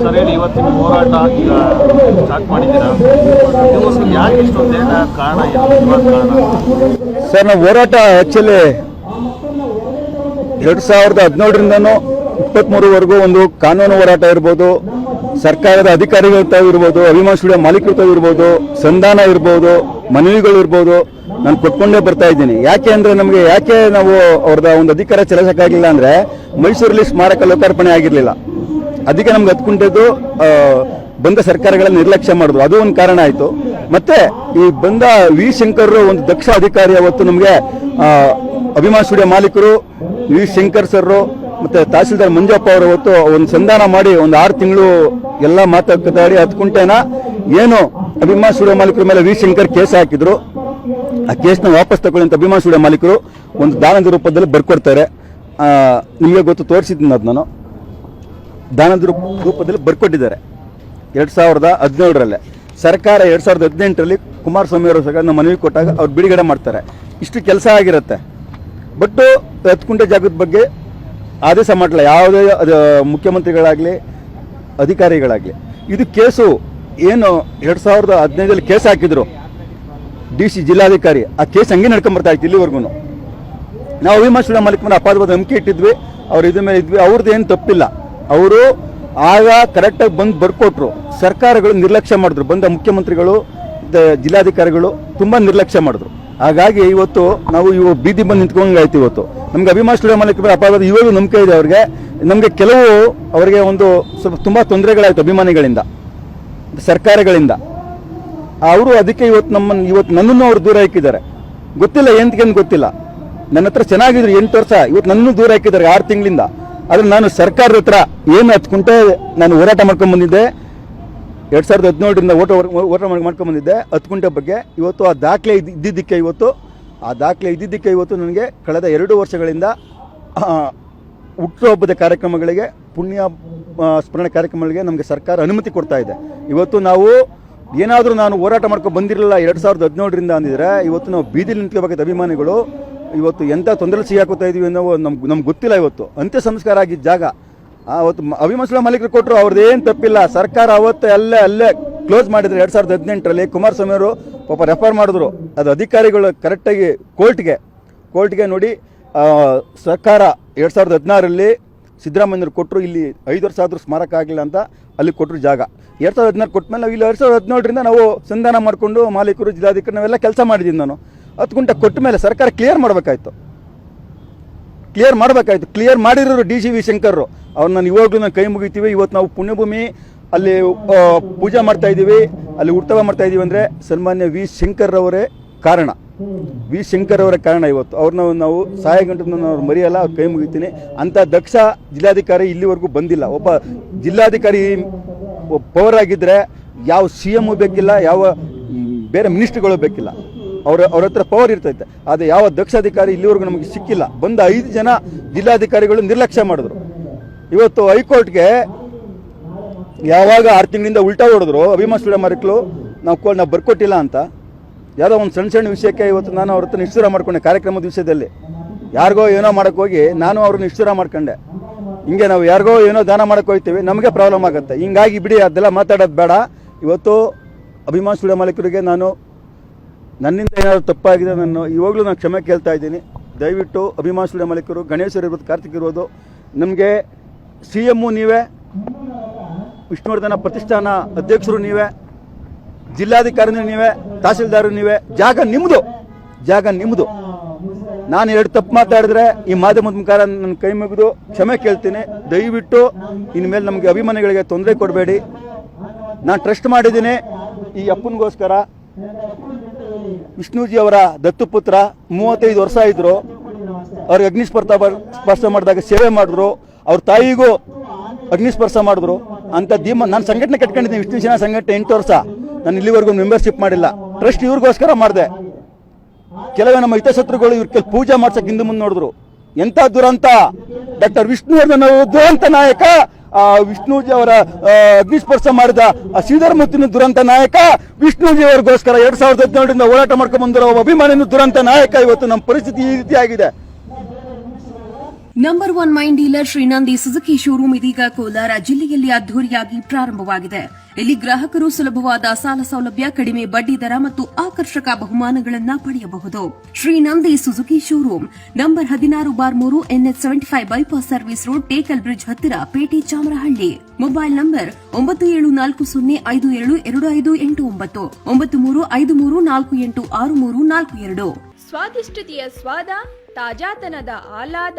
Sir ಹೇಳಿ ಇವತ್ತಿನ ಹೋರಾಟ ಈಗ ಸ್ಟಾರ್ಟ್ ಮಾಡಿದ್ದೀರಾ? ಯಾಕೆ ಇಷ್ಟೊಂದು ದೇಹ ಕಾರಣ ಸರ್, ನಾವು ಹೋರಾಟ ಆ್ಯಕ್ಚುಲಿ ಎರಡು ಸಾವಿರದ ಹದಿನೇಳರಿಂದನೂ ಇಪ್ಪತ್ತ್ಮೂರವರೆಗೂ ಒಂದು ಕಾನೂನು ಹೋರಾಟ ಇರ್ಬೋದು, ಸರ್ಕಾರದ ಅಧಿಕಾರಿಗಳ ತಾವು ಇರ್ಬೋದು ಸ್ಟುಡಿಯೋ ಮಾಲೀಕರು ಇರ್ಬೋದು, ಸಂಧಾನ ಇರ್ಬೋದು, ಮನವಿಗಳು ಇರ್ಬೋದು, ನಾನು ಕೊಟ್ಕೊಂಡೇ ಬರ್ತಾ ಇದ್ದೀನಿ. ಯಾಕೆ ಅಂದರೆ ನಮಗೆ ಯಾಕೆ ನಾವು ಅವ್ರದ ಒಂದು ಅಧಿಕಾರ ಚಲಿಸೋಕ್ಕಾಗಿಲ್ಲ ಅಂದರೆ ಮೈಸೂರಲ್ಲಿ ಸ್ಮಾರಕ ಲೋಕಾರ್ಪಣೆ ಆಗಿರಲಿಲ್ಲ. ಅದಕ್ಕೆ ನಮ್ಗೆ ಹತ್ಕೊಂಡಿದ್ದು ಬಂದ ಸರ್ಕಾರಗಳ ನಿರ್ಲಕ್ಷ್ಯ ಮಾಡಿದ್ರು ಅದು ಒಂದು ಕಾರಣ ಆಯ್ತು. ಮತ್ತೆ ಈ ಬಂದ ವಿ ಶಂಕರ್ ಒಂದು ದಕ್ಷ ಅಧಿಕಾರಿ ಅವತ್ತು ನಮಗೆ ಅಭಿಮಾನ ಸ್ಟುಡಿಯೋ ಮಾಲೀಕರು, ವಿ ಶಂಕರ್ ಸರ್ ಮತ್ತೆ ತಹಸೀಲ್ದಾರ್ ಮಂಜಪ್ಪ ಅವರು ಅವತ್ತು ಒಂದು ಸಂಧಾನ ಮಾಡಿ ಒಂದು ಆರು ತಿಂಗಳು ಎಲ್ಲ ಮಾತಾಡಿ ಹತ್ತು ಕುಂಟೆನ ಏನು ಅಭಿಮಾನ ಸ್ಟುಡಿಯೋ ಮಾಲೀಕರ ಮೇಲೆ ವಿ ಶಂಕರ್ ಕೇಸ್ ಹಾಕಿದ್ರು. ಆ ಕೇಸ್ನ ವಾಪಸ್ ತಗೊಳ್ಳಿ ಅಂತ ಅಭಿಮಾನ ಸ್ಟುಡಿಯೋ ಮಾಲೀಕರು ಒಂದು ದಾನದ ರೂಪದಲ್ಲಿ ಬರ್ಕೊಡ್ತಾರೆ. ನಿಮಗೆ ಗೊತ್ತು, ತೋರಿಸಿದ್ದೀನಿ ಅದು ನಾನು ದಾನದ ರೂಪ- ರೂಪದಲ್ಲಿ ಬರ್ಕೊಟ್ಟಿದ್ದಾರೆ ಎರಡು ಸಾವಿರದ ಹದಿನೇಳರಲ್ಲಿ. ಸರ್ಕಾರ ಎರಡು ಸಾವಿರದ ಹದಿನೆಂಟರಲ್ಲಿ ಕುಮಾರಸ್ವಾಮಿ ಅವರು ನಮ್ಮ ಮನವಿ ಕೊಟ್ಟಾಗ ಅವ್ರು ಬಿಡುಗಡೆ ಮಾಡ್ತಾರೆ. ಇಷ್ಟು ಕೆಲಸ ಆಗಿರುತ್ತೆ. ಬಟ್ಟು ಹತ್ತು ಜಾಗದ ಬಗ್ಗೆ ಆದೇಶ ಮಾಡಲ್ಲ ಯಾವುದೇ, ಅದು ಮುಖ್ಯಮಂತ್ರಿಗಳಾಗಲಿ, ಅಧಿಕಾರಿಗಳಾಗಲಿ. ಇದು ಕೇಸು. ಏನು ಎರಡು ಸಾವಿರದ ಹದಿನೈದರಲ್ಲಿ ಕೇಸ್ ಹಾಕಿದ್ರು. ಡಿ ಸಿ ಜಿಲ್ಲಾಧಿಕಾರಿ. ಆ ಕೇಸ್ ಹಂಗೆ ನಡ್ಕೊಂಬರ್ತಾ ಇತ್ತು ಇಲ್ಲಿವರೆಗೂ ನಾವು ಸ್ಟುಡಿಯೋ ಮಾಲೀಕ ಮೇಲೆ ಅಪಾದವಾದ ನಂಬಿಕೆ ಇಟ್ಟಿದ್ವಿ. ಅವ್ರ ಇದ್ರ ಮೇಲೆ ಇದ್ವಿ. ಅವ್ರದ್ದು ಏನು ತಪ್ಪಿಲ್ಲ. ಅವರು ಆಗ ಕರೆಕ್ಟಾಗಿ ಬಂದು ಬರ್ಕೊಟ್ರು. ಸರ್ಕಾರಗಳು ನಿರ್ಲಕ್ಷ್ಯ ಮಾಡಿದ್ರು. ಬಂದ ಮುಖ್ಯಮಂತ್ರಿಗಳು ಜಿಲ್ಲಾಧಿಕಾರಿಗಳು ತುಂಬ ನಿರ್ಲಕ್ಷ್ಯ ಮಾಡಿದ್ರು. ಹಾಗಾಗಿ ಇವತ್ತು ನಾವು ಇವು ಬೀದಿ ಬಂದು ನಿಂತ್ಕೊಂಡಾಯ್ತು ಇವತ್ತು. ನಮ್ಗೆ ಅಭಿಮಾನ ಸ್ಟುಡಿಯೋ ಮಾಲೀಕ ಮೇಲೆ ಅಪಾದವಾದ ಇವಾಗ ನಂಬಿಕೆ ಇದೆ ಅವ್ರಿಗೆ. ನಮಗೆ ಕೆಲವು ಅವರಿಗೆ ಒಂದು ಸ್ವಲ್ಪ ತುಂಬ ತೊಂದರೆಗಳಾಯ್ತು ಅಭಿಮಾನಿಗಳಿಂದ, ಸರ್ಕಾರಗಳಿಂದ. ಅವರು ಅದಕ್ಕೆ ಇವತ್ತು ನಮ್ಮನ್ನು ಇವತ್ತು ನನ್ನನ್ನು ಅವರು ದೂರ ಹಾಕಿದ್ದಾರೆ. ಗೊತ್ತಿಲ್ಲ ಎಂತಕ್ಕೇನು ಗೊತ್ತಿಲ್ಲ. ನನ್ನ ಹತ್ರ ಚೆನ್ನಾಗಿದ್ರು ಎಂಟು ವರ್ಷ, ಇವತ್ತು ನನ್ನನ್ನು ದೂರ ಹಾಕಿದ್ದಾರೆ ಆರು ತಿಂಗಳಿಂದ. ಆದ್ರೆ ನಾನು ಸರ್ಕಾರದ ಹತ್ರ ಏನು ಹತ್ಕೊಂಡೆ, ನಾನು ಹೋರಾಟ ಮಾಡ್ಕೊಂಡು ಬಂದಿದ್ದೆ. ಎರಡು ಸಾವಿರದ ಹದಿನೇಳರಿಂದ ಓಟ ಓಟ ಮಾಡ್ಕೊಂಡು ಬಂದಿದ್ದೆ. ಹತ್ತು ಬಗ್ಗೆ. ಇವತ್ತು ಆ ದಾಖಲೆ ಇದ್ದ- ಇದ್ದಿದ್ದಕ್ಕೆ ಇವತ್ತು, ಆ ದಾಖಲೆ ಇದ್ದಿದ್ದಕ್ಕೆ ಇವತ್ತು ನನಗೆ ಕಳೆದ ಎರಡು ವರ್ಷಗಳಿಂದ ಹುಟ್ಟುಹಬ್ಬದ ಕಾರ್ಯಕ್ರಮಗಳಿಗೆ, ಪುಣ್ಯ ಸ್ಮರಣೆ ಕಾರ್ಯಕ್ರಮಗಳಿಗೆ ನಮಗೆ ಸರ್ಕಾರ ಅನುಮತಿ ಕೊಡ್ತಾ ಇದೆ. ಇವತ್ತು ನಾವು ಏನಾದರೂ ನಾನು ಹೋರಾಟ ಮಾಡ್ಕೊಂಡು ಬಂದಿರಲಿಲ್ಲ ಎರಡು ಸಾವಿರದ ಹದಿನೇಳರಿಂದ ಅಂದಿದ್ರೆ, ಇವತ್ತು ನಾವು ಬೀದಿಲಿ ನಿಂತ್ಕೋಬೇಕಾದ ಅಭಿಮಾನಿಗಳು ಇವತ್ತು ಎಂಥ ತೊಂದರೆ ಸಿಗಾಕೋತಾ ಇದೀವಿ ಅನ್ನೋ ನಮ್ಗೆ ನಮ್ಗೆ ಗೊತ್ತಿಲ್ಲ ಇವತ್ತು. ಅಂತ್ಯ ಸಂಸ್ಕಾರ ಆಗಿದ್ದ ಜಾಗ. ಅವತ್ತು ಅಭಿಮಾನಿಗಳ ಮಾಲೀಕರು ಕೊಟ್ಟರು ಅವ್ರದ್ದೇನು ತಪ್ಪಿಲ್ಲ. ಸರ್ಕಾರ ಅವತ್ತು ಅಲ್ಲೇ ಅಲ್ಲೇ ಕ್ಲೋಸ್ ಮಾಡಿದ್ರು. ಎರಡು ಸಾವಿರದ ಹದಿನೆಂಟರಲ್ಲಿ ಕುಮಾರಸ್ವಾಮಿ ಅವರು ಪಾಪ ರೆಫರ್ ಮಾಡಿದ್ರು. ಅದು ಅಧಿಕಾರಿಗಳು ಕರೆಕ್ಟಾಗಿ ಕೋರ್ಟ್ಗೆ ಕೋರ್ಟ್ಗೆ ನೋಡಿ ಸರ್ಕಾರ ಎರಡು ಸಾವಿರದ ಹದಿನಾರರಲ್ಲಿ ಸಿದ್ದರಾಮಯ್ಯರು ಕೊಟ್ಟರು ಇಲ್ಲಿ ಐದು ವರ್ಷ ಆದರೂ ಸ್ಮಾರಕ ಆಗಿಲ್ಲ ಅಂತ ಅಲ್ಲಿ ಕೊಟ್ಟರು ಜಾಗ. ಎರಡು ಸಾವಿರದ ಹದಿನಾರು ಕೊಟ್ಟ ಮೇಲೆ ನಾವು ಇಲ್ಲಿ ಎರಡು ಸಾವಿರದ ಹದಿನೇಳರಿಂದ ನಾವು ಸಂಧಾನ ಮಾಡಿಕೊಂಡು ಮಾಲೀಕರು, ಜಿಲ್ಲಾಧಿಕಾರಿ ನಾವೆಲ್ಲ ಕೆಲಸ ಮಾಡಿದ್ದೀನಿ ನಾನು. ಹತ್ತು ಗುಂಟೆ ಕೊಟ್ಟ ಮೇಲೆ ಸರ್ಕಾರ ಕ್ಲಿಯರ್ ಮಾಡಬೇಕಾಯ್ತು. ಕ್ಲಿಯರ್ ಮಾಡಬೇಕಾಯ್ತು. ಕ್ಲಿಯರ್ ಮಾಡಿರೋರು ಡಿ ಸಿ ವಿ ಶಂಕರ್ರು. ಅವ್ರು ನಾನು ಇವಾಗಲೂ ನಾನು ಕೈ ಮುಗಿತೀವಿ. ಇವತ್ತು ನಾವು ಪುಣ್ಯಭೂಮಿ, ಅಲ್ಲಿ ಪೂಜೆ ಮಾಡ್ತಾ ಇದ್ದೀವಿ. ಅಲ್ಲಿ ಉತ್ಸವ ಮಾಡ್ತಾ ಇದ್ದೀವಿ ಅಂದರೆ ಸನ್ಮಾನ್ಯ ವಿ ಶಂಕರ್ರವರೇ ಕಾರಣ. ವಿ ಶಂಕರ್ ಅವರೇ ಕಾರಣ ಇವತ್ತು. ಅವ್ರನ್ನ ನಾವು ಸಹಾಯ ಗಂಟನ್ನು ನಾವು ಮರೆಯಲ್ಲ, ಅವ್ರು ಕೈ ಮುಗಿತೀನಿ. ಅಂಥ ದಕ್ಷ ಜಿಲ್ಲಾಧಿಕಾರಿ ಇಲ್ಲಿವರೆಗೂ ಬಂದಿಲ್ಲ. ಒಬ್ಬ ಜಿಲ್ಲಾಧಿಕಾರಿ ಪವರ್ ಆಗಿದ್ದರೆ ಯಾವ ಸಿ ಎಂ ಬೇಕಿಲ್ಲ, ಯಾವ, ಬೇರೆ ಮಿನಿಸ್ಟ್ರಿಗಳು ಬೇಕಿಲ್ಲ. ಅವ್ರ ಅವ್ರ ಹತ್ರ ಪವರ್ ಇರ್ತೈತೆ. ಆದರೆ ಯಾವ ದಕ್ಷ ಅಧಿಕಾರಿ ಇಲ್ಲಿವರೆಗೂ ನಮಗೆ ಸಿಕ್ಕಿಲ್ಲ. ಬಂದ ಐದು ಜನ ಜಿಲ್ಲಾಧಿಕಾರಿಗಳು ನಿರ್ಲಕ್ಷ್ಯ ಮಾಡಿದ್ರು. ಇವತ್ತು ಹೈಕೋರ್ಟ್ಗೆ ಯಾವಾಗ ಆರು ತಿಂಗಳಿಂದ ಉಲ್ಟಾ ಹೊಡೆದ್ರು ಅಭಿಮಾನ ಮಾರಿಕ್ಲು, ನಾವು ಕೋ, ನಾವು ಬರ್ಕೊಟ್ಟಿಲ್ಲ ಅಂತ. ಯಾವುದೋ ಒಂದು ಸಣ್ಣ ಸಣ್ಣ ವಿಷಯಕ್ಕೆ ಇವತ್ತು ನಾನು ಅವ್ರ ಹತ್ರ ನಿಶ್ಚೂರ ಮಾಡ್ಕೊಂಡೆ ಕಾರ್ಯಕ್ರಮದ ವಿಷಯದಲ್ಲಿ. ಯಾರಿಗೋ ಏನೋ ಮಾಡಕ್ಕೆ ಹೋಗಿ ನಾನು ಅವ್ರನ್ನ ನಿಶ್ಚೂರ ಮಾಡ್ಕೊಂಡೆ. ಹಿಂಗೆ ನಾವು ಯಾರಿಗೋ ಏನೋ ದಾನ ಮಾಡಕ್ಕೆ ಹೋಗ್ತೀವಿ, ನಮಗೆ ಪ್ರಾಬ್ಲಮ್ ಆಗುತ್ತೆ. ಹಿಂಗಾಗಿ ಬಿಡಿ, ಅದೆಲ್ಲ ಮಾತಾಡೋದು ಬೇಡ. ಇವತ್ತು ಅಭಿಮಾನ್ ಸ್ಟುಡಿಯೋ ಮಾಲೀಕರಿಗೆ ನಾನು ನನ್ನಿಂದ ಏನಾದರೂ ತಪ್ಪಾಗಿದೆ ನಾನು ಇವಾಗಲೂ ನಾನು ಕ್ಷಮೆ ಕೇಳ್ತಾ ಇದ್ದೀನಿ. ದಯವಿಟ್ಟು ಅಭಿಮಾನ ಸ್ಟುಡಿಯೋ ಮಾಲೀಕರು, ಗಣೇಶರು ಇರ್ಬೋದು, ಕಾರ್ತಿಕ್ ಇರ್ಬೋದು, ನಮಗೆ ಸಿ ಎಮ್ಮು ನೀವೇ, ವಿಷ್ಣುವರ್ಧನ ಪ್ರತಿಷ್ಠಾನ ಅಧ್ಯಕ್ಷರು ನೀವೇ ಜಿಲ್ಲಾಧಿಕಾರಿ ನೀವೇ ತಹಸೀಲ್ದಾರು ನೀವೇ, ಜಾಗ ನಿಮ್ಮದು ಜಾಗ ನಿಮ್ಮದು ನಾನು ಎರಡು ತಪ್ಪು ಮಾತಾಡಿದ್ರೆ ಈ ಮಾಧ್ಯಮದ ಮುಖಾರ ನನ್ನ ಕೈ ಮುಗಿದು ಕ್ಷಮೆ ಕೇಳ್ತೀನಿ. ದಯವಿಟ್ಟು ಇನ್ಮೇಲೆ ನಮಗೆ ಅಭಿಮಾನಿಗಳಿಗೆ ತೊಂದರೆ ಕೊಡಬೇಡಿ. ನಾನು ಟ್ರಸ್ಟ್ ಮಾಡಿದ್ದೀನಿ ಈ ಅಪ್ಪನಿಗೋಸ್ಕರ. ವಿಷ್ಣುಜಿ ಅವರ ದತ್ತುಪುತ್ರ ಮೂವತ್ತೈದು ವರ್ಷ ಇದ್ರು ಅವ್ರಿಗೆ ಅಗ್ನಿಸ್ಪರ್ಶ ಸ್ಪರ್ಶ ಮಾಡಿದಾಗ ಸೇವೆ ಮಾಡಿದ್ರು. ಅವ್ರ ತಾಯಿಗೂ ಅಗ್ನಿಸ್ಪರ್ಶ ಮಾಡಿದ್ರು. ಅಂತ ದೀಮ ನಾನು ಸಂಘಟನೆ ಕಟ್ಕೊಂಡಿದ್ದೀನಿ. ವಿಷ್ಣು ಜನ ಸಂಘಟನೆ ಎಂಟು ವರ್ಷ. ನಾನು ಇಲ್ಲಿವರೆಗೂ ಮೆಂಬರ್ಶಿಪ್ ಮಾಡಿಲ್ಲ. ಟ್ರಸ್ಟ್ ಇವ್ರಿಗೋಸ್ಕರ ಮಾಡಿದೆ. ಕೆಲವೇ ನಮ್ಮ ಹಿತಶತ್ರುಗಳು ಇವ್ರ ಕೆಲ ಪೂಜೆ ಮಾಡ್ಸಕ್ಕೆ ಹಿಂದೆ ಮುಂದೆ ನೋಡಿದ್ರು. ಎಂಥ ದುರಂತ? ಡಾಕ್ಟರ್ ವಿಷ್ಣುವರ್ಧನ್ ಅವರು ದುರಂತ ನಾಯಕ ವಿಷ್ಣುಜಿ ಅವರ ಅಗ್ನಿಸ್ಪರ್ಶ ಮಾಡಿದ, ಆ ಶ್ರೀಧರಮೂರ್ತಿನ ದುರಂತ ನಾಯಕ ವಿಷ್ಣುಜಿ ಅವರಿಗೋಸ್ಕರ ಎರಡ್ ಸಾವಿರದ ಹದಿನೇಳರಿಂದ ಹೋರಾಟ ಮಾಡ್ಕೊಂಡು ಬಂದಿರೋ ಅಭಿಮಾನಿನ ದುರಂತ ನಾಯಕ ಇವತ್ತು ನಮ್ಮ ಪರಿಸ್ಥಿತಿ ಈ ರೀತಿ ಆಗಿದೆ number one main dealer Shreenandi Suzuki showroom ಇದೀಗ ಕೋಲಾರ ಜಿಲ್ಲೆಯಲ್ಲಿ ಅದ್ದೂರಿಯಾಗಿ ಪ್ರಾರಂಭವಾಗಿದೆ. ಇಲ್ಲಿ ಗ್ರಾಹಕರು ಸುಲಭವಾದ ಸಾಲ ಸೌಲಭ್ಯ, ಕಡಿಮೆ ಬಡ್ಡಿ ದರ ಮತ್ತು ಆಕರ್ಷಕ ಬಹುಮಾನಗಳನ್ನು ಪಡೆಯಬಹುದು. ಶ್ರೀನಂದಿ ಸುಜುಕಿ ಶೋರೂಮ್ ನಂಬರ್ ಹದಿನಾರು ಬಾರ್ ಮೂರು NH seventy five bypass service road Tekal bridge ಹತ್ತಿರ, ಪೇಟೆ ಚಾಮರಹಳ್ಳಿ. ಮೊಬೈಲ್ ನಂಬರ್ ಒಂಬತ್ತು ಏಳು ನಾಲ್ಕು ಸೊನ್ನೆ ಐದು ಏಳು ಎರಡು ಐದು ಎಂಟು ಒಂಬತ್ತು. ಒಂಬತ್ತು ಮೂರು ಐದು ಮೂರು ನಾಲ್ಕು ಎಂಟು ಆರು ಮೂರು ನಾಲ್ಕು ಎರಡು. ಸ್ವಾದಿಷ್ಟತೆಯ ಸ್ವಾದ, ತಾಜಾತನದ ಆಹ್ಲಾದ.